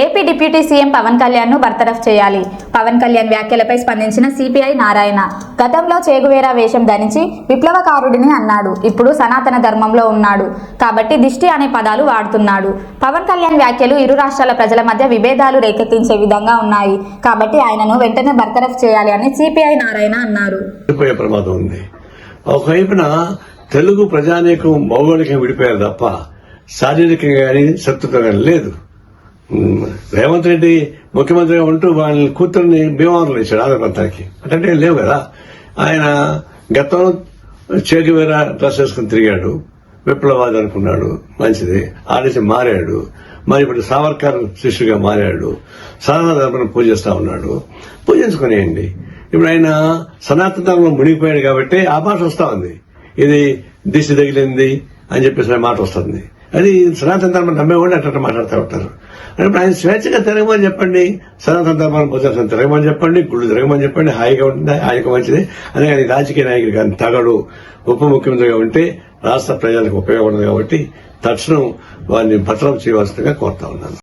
AP deputy CM Pawan కళ్యాణ్ను బర్తరఫ్ చేయాలి. పవన్ కళ్యాణ్ వ్యాఖ్యలపై స్పందించిన సిపిఐ నారాయణ. గతంలో చేగువేరా వేషం ధరించి విప్లవకారుడిని అన్నాడు. ఇప్పుడు సనాతన ధర్మంలో ఉన్నాడు. కాబట్టి దిష్టి అనే పదాలు వాడుతున్నాడు. పవన్ కళ్యాణ్ వ్యాఖ్యలు ఇరు రాష్ట్రాల ప్రజల మధ్య విభేదాలు రేకెత్తించే విధంగా ఉన్నాయి. కాబట్టి ఆయనను వెంటనే బర్తరఫ్ చేయాలి అని సిపిఐ నారాయణ అన్నారు. ప్రమాదం ఉంది. ఒకవైపున తెలుగు ప్రజానీకం భౌగోళికంగా విడిపోయారు తప్ప శారీరకంగా కానీ శత్రుత్వం కానీ లేదు. రేవంత్ రెడ్డి ముఖ్యమంత్రిగా ఉంటూ వాళ్ళ కూతుర్ని భీమవరంలో ఇచ్చాడు ఆంధ్ర అంటే లేవు కదా. ఆయన గతంలో చేకివేర డ్రెస్ వేసుకుని తిరిగాడు. విప్లవాది అనుకున్నాడు. మంచిది. ఆ మారాడు. మరి ఇప్పుడు సావర్కర్ శిష్యుగా మారాడు. సనాతన ధర్మను పూజిస్తా ఉన్నాడు. పూజించుకునేయండి ఇప్పుడు ఆయన సనాతన ధర్మంలో మునిగిపోయాడు కాబట్టి ఆ భాష వస్తా ఉంది. ఇది దిశ తగిలింది అని చెప్పేసి మాట వస్తుంది. అది సనాతన ధర్మం నమ్మేవాళ్ళు అట్లా మాట్లాడుతూ ఉంటారు. అంటే ఇప్పుడు ఆయన స్వేచ్ఛగా తిరగమని చెప్పండి సనాతన ధర్మాన్ని పోతాను తిరగమని చెప్పండి గుళ్ళు తిరగమని చెప్పండి హాయిగా ఉంటుంది హాయిగా మంచిది. అదే కానీ రాజకీయ నాయకుడు కానీ తగడు ఉప ముఖ్యమంత్రిగా ఉంటే రాష్ట్ర ప్రజలకు ఉపయోగపడదు కాబట్టి తక్షణం వారిని భద్రం చేయవలసిందిగా కోరుతా ఉన్నాను.